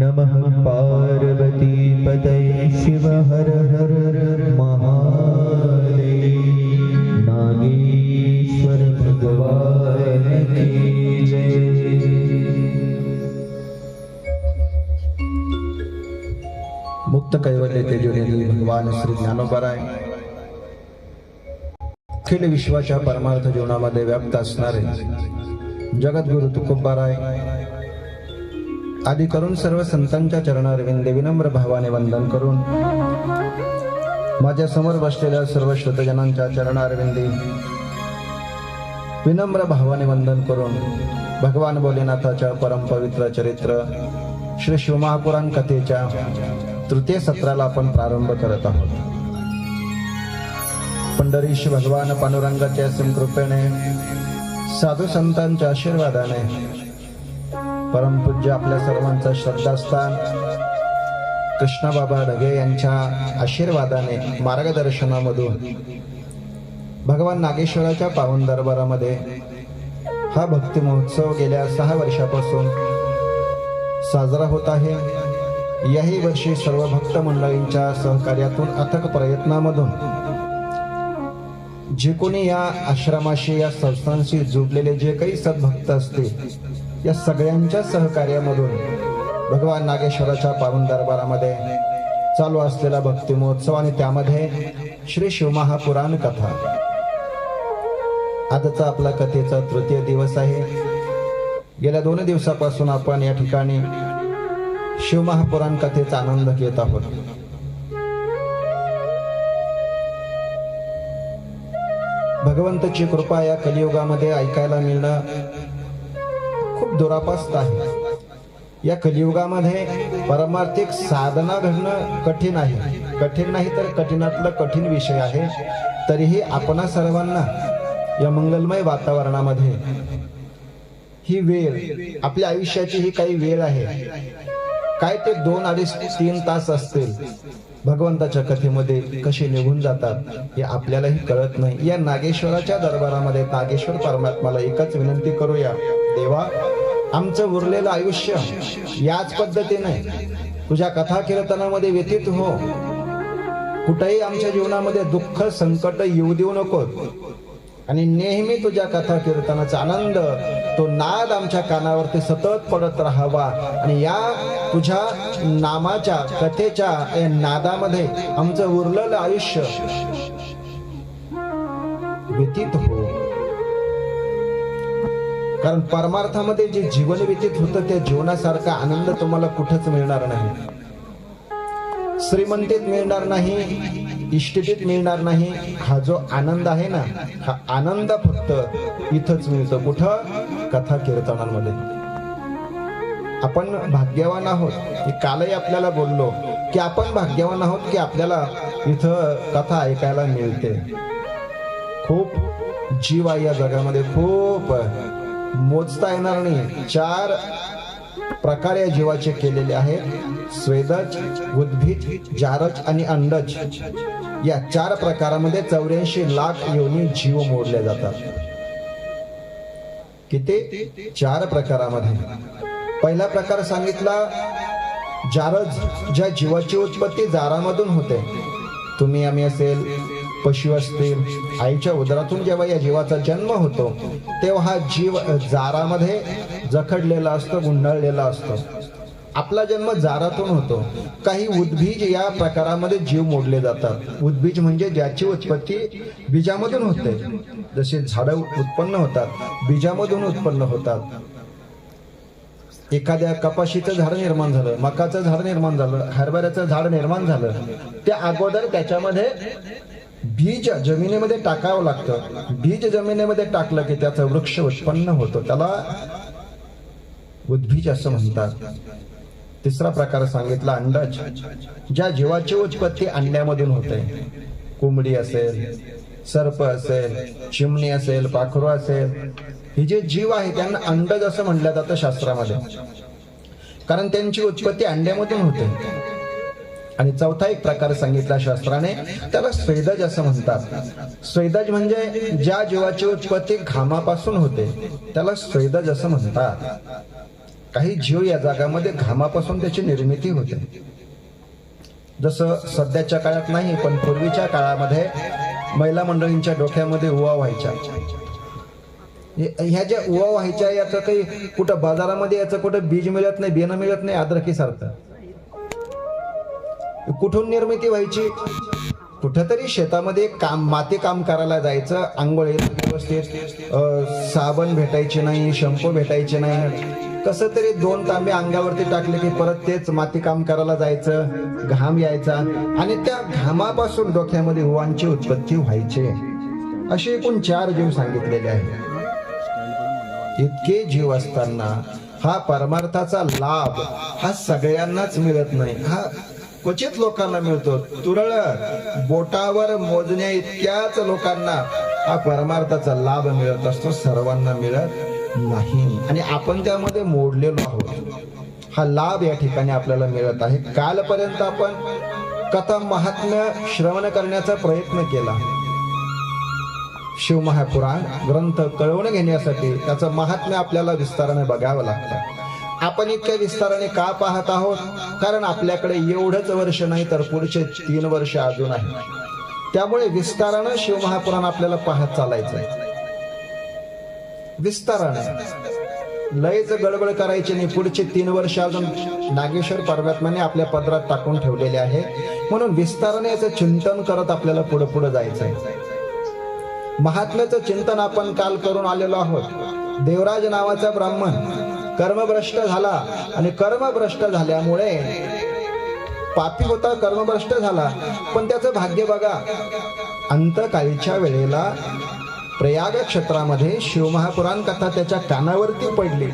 नमः पार्वती पतये शिव हर हर महादेव नागेश्वर भगवान की મુક્ત કૈવલ્ય તેજો ભગવાન શ્રી જ્ઞાનોપરાય अखिल विश्वाच्या परमार्थ जीवनामध्ये व्याप्त असणारे जगद्गुरु तुकोबाराय आदी करून सर्व संतांच्या चरणारविंदे विनम्र भावाने वंदन करून माझ्यासमोर बसलेल्या सर्व श्रोतजनांच्या चरणारविंदी विनम्र भावाने वंदन करून भगवान भोलेनाथाच्या परमपवित्र चरित्र श्री शिवमहापुराण कथेच्या तृतीय सत्राला आपण प्रारंभ करत आहोत. पंढरीश भगवान पांडुरंगाच्या संकृपेने साधू संतांच्या आशीर्वादाने परमपूज्य आपल्या सर्वांचं श्रद्धास्थान कृष्णाबाबा ढगे यांच्या आशीर्वादाने मार्गदर्शनामधून भगवान नागेश्वराच्या पावन दरबारामध्ये हा भक्ती महोत्सव गेल्या सहा वर्षापासून साजरा होत आहे. याही वर्षी सर्व भक्त मंडळींच्या सहकार्यातून अथक प्रयत्नामधून जे कोणी या आश्रमाशी या संस्थांशी जोडलेले जे काही सद्भक्त असतील या सगळ्यांच्या सहकार्यामधून भगवान नागेश्वराच्या पावन दरबारामध्ये चालू असलेला भक्ती महोत्सव आणि त्यामध्ये श्री शिवमहापुराण कथा. आजचा आपला कथेचा तृतीय दिवस आहे. गेल्या दोन दिवसापासून आपण या ठिकाणी शिवमहापुराण कथेचा आनंद घेत आहोत. भगवंताची कृपा या कलियुगामध्ये ऐकायला मिळणं खूप दुरापास्त आहे. या कलियुगामध्ये परमार्थिक साधना घडणं कठीण आहे. कठीण नाही तर कठीणातलं कठीण विषय आहे. तरीही आपणा सर्वांना या मंगलमय वातावरणामध्ये ही वेळ आपल्या आयुष्याची ही काही वेळ आहे. काय ते दोन अडीच तीन तास असतील? भगवंताच्या कथेमध्ये कसे निघून जातात हे आपल्यालाही कळत नाही. या नागेश्वराच्या दरबारामध्ये नागेश्वर परमात्माला एकच विनंती करूया. देवा आमचं उरलेलं आयुष्य याच पद्धतीने तुझ्या कथा कीर्तनामध्ये व्यतीत हो. कुठेही आमच्या जीवनामध्ये दुःख संकट येऊ देऊ नको आणि नेहमी तुझ्या कथा कीर्तनाचा आनंद तो नाद आमच्या कानावरती सतत पडत राहावा. आणि या तुझ्या नामाच्या कथेच्या या नादामध्ये आमचं उरलेलं आयुष्य व्यतीत हो. कारण परमार्थामध्ये जे जीवन व्यतीत होतं त्या जीवनासारखा आनंद तुम्हाला कुठंच मिळणार नाही. श्रीमंतीत मिळणार नाही इष्टिटीत मिळणार नाही. हा जो आनंद आहे ना हा आनंद फक्त इथंच मिळतो. कुठं? कथा कीर्तनांमध्ये. आपण भाग्यवान आहोत. मी कालही आपल्याला बोललो की आपण भाग्यवान आहोत की आपल्याला इथं कथा ऐकायला मिळते. खूप जीव आहे या जगामध्ये. खूप. मोजता येणार नाही. चार प्रकार या जीवाचे केलेले आहेत स्वेदज उद्भिज जारज आणि अंडज. या चार प्रकारामध्ये चौऱ्याऐंशी लाख योनी जीव मोडले जातात. किती? चार प्रकारामध्ये. पहिला प्रकार सांगितला जारज ज्या जीवाची उत्पत्ती जारामधून होते. तुम्ही आम्ही असेल पशु असतील आईच्या उदरातून जेव्हा या जीवाचा जन्म होतो तेव्हा हा जीव जारामध्ये जखडलेला असतो गुंडाळलेला असतो. आपला जन्म जारातून होतो. काही उद्बीज या प्रकारामध्ये जीव मोडले जातात. उद्बीज म्हणजे ज्याची उत्पत्ती बीजामधून होते. जसे झाडं उत्पन्न होतात बीजामधून उत्पन्न होतात. एखाद्या कपाशीचं झाड निर्माण झालं मकाचं झाड निर्माण झालं हरभऱ्याचं झाड निर्माण झालं त्या अगोदर त्याच्यामध्ये बीज जमिनीमध्ये टाकावं लागतं. बीज जमिनीमध्ये टाकलं की त्याचं वृक्ष उत्पन्न होतो. त्याला उद्भीज असं म्हणतात. तिसरा प्रकार सांगितला अंडज ज्या जीवाची उत्पत्ती अंड्यामधून होते. कोंबडी असेल सर्प असेल चिमणी असेल पाखरू असेल हे जे जीव आहे त्यांना अंडज असं म्हणलं जातं शास्त्रामध्ये. कारण त्यांची उत्पत्ती अंड्यामधून होते. आणि चौथा एक प्रकार सांगितला शास्त्राने त्याला स्वेदज असं म्हणतात. स्वेदज म्हणजे ज्या जीवाची उत्पत्ती घामापासून होते त्याला स्वेदज असं म्हणतात. काही जीव या जागामध्ये घामापासून त्याची निर्मिती होते. जसं सध्याच्या काळात नाही पण पूर्वीच्या काळामध्ये महिला मंडळींच्या डोक्यामध्ये उवा व्हायच्या. ह्या ज्या उवा व्हायच्या याचं काही कुठं बाजारामध्ये याचं कुठं बीज मिळत नाही बियाणं मिळत नाही अद्रकीसारखं कुठून निर्मिती व्हायची? कुठंतरी शेतामध्ये काम माती काम करायला जायचं. आंघोळी व्यवस्थित साबण भेटायचे नाही शॅम्पू भेटायचे नाही. कसं तरी दोन तांबे अंगावरती टाकले की परत तेच माती काम करायला जायचं घाम यायचा आणि त्या घामापासून डोक्यामध्ये हुवांची उत्पत्ती व्हायची. असे एकूण चार जीव सांगितलेले आहेत. इतके जीव असताना हा परमार्थाचा लाभ हा सगळ्यांनाच मिळत नाही. हा क्वचित लोकांना मिळतो. तुरळक बोटावर मोजण्या इतक्याच लोकांना हा परमार्थाचा लाभ मिळत असतो. सर्वांना मिळत नाही. आणि आपण त्यामध्ये मोडलेलो आहोत. हा लाभ या ठिकाणी आपल्याला मिळत आहे. कालपर्यंत आपण कथा महात्म्य श्रवण करण्याचा प्रयत्न केला. शिवमहापुराण ग्रंथ कळवून घेण्यासाठी त्याचं महात्म्य आपल्याला विस्ताराने बघावं लागतं. आपण इतक्या विस्ताराने का पाहत आहोत? कारण आपल्याकडे एवढंच वर्ष नाही तर पुढचे तीन वर्ष अजून आहे. त्यामुळे विस्तारानं शिवमहापुराण आपल्याला पाहत चालायचं आहे विस्ताराने. लयच गडबड करायची नाही. पुढचे तीन वर्ष अजून नागेश्वर परमात्म्याने आपल्या पदरात टाकून ठेवलेले आहे. म्हणून विस्ताराने याचं चिंतन करत आपल्याला पुढे पुढे जायचंय. महात्म्याचं चिंतन आपण काल करून आलेलो आहोत. देवराज नावाचा ब्राह्मण कर्मभ्रष्ट झाला आणि कर्मभ्रष्ट झाल्यामुळे पापी होता कर्मभ्रष्ट झाला. पण त्याचं भाग्य बघा. अंतकाळीच्या वेळेला प्रयाग क्षेत्रामध्ये शिवमहापुराण कथा त्याच्या कानावरती पडली.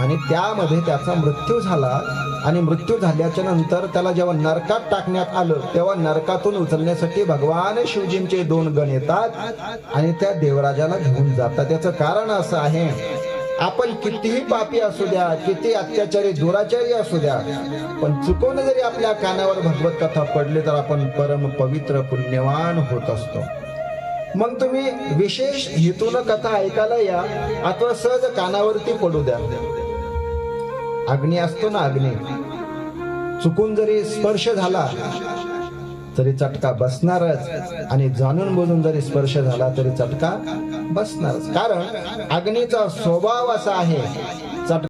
आणि त्यामध्ये त्याचा मृत्यू झाला. आणि मृत्यू झाल्याच्यानंतर त्याला जेव्हा नरकात टाकण्यात आलं तेव्हा नरकातून उचलण्यासाठी भगवान शिवजींचे दोन गण येतात आणि त्या देवराजाला घेऊन जातात. त्याचं कारण असं आहे आपण कितीही पापी असू द्या किती अत्याचारी दुराचारी असू द्या पण चुकून जरी आपल्या कानावर भगवत कथा पडली तर आपण परम पवित्र पुण्यवान होत असतो. मग तुम्ही विशेष हेतून कथा ऐकायला या अथवा सहज कानावरती पडू द्या. अग्नी असतो ना अग्नी. चुकून जरी स्पर्श झाला तरी चटका बसणारच. आणि जाणून बोलून जरी स्पर्श झाला तरी चटका बसणारच. कारण अग्नीचा स्वभाव असा आहे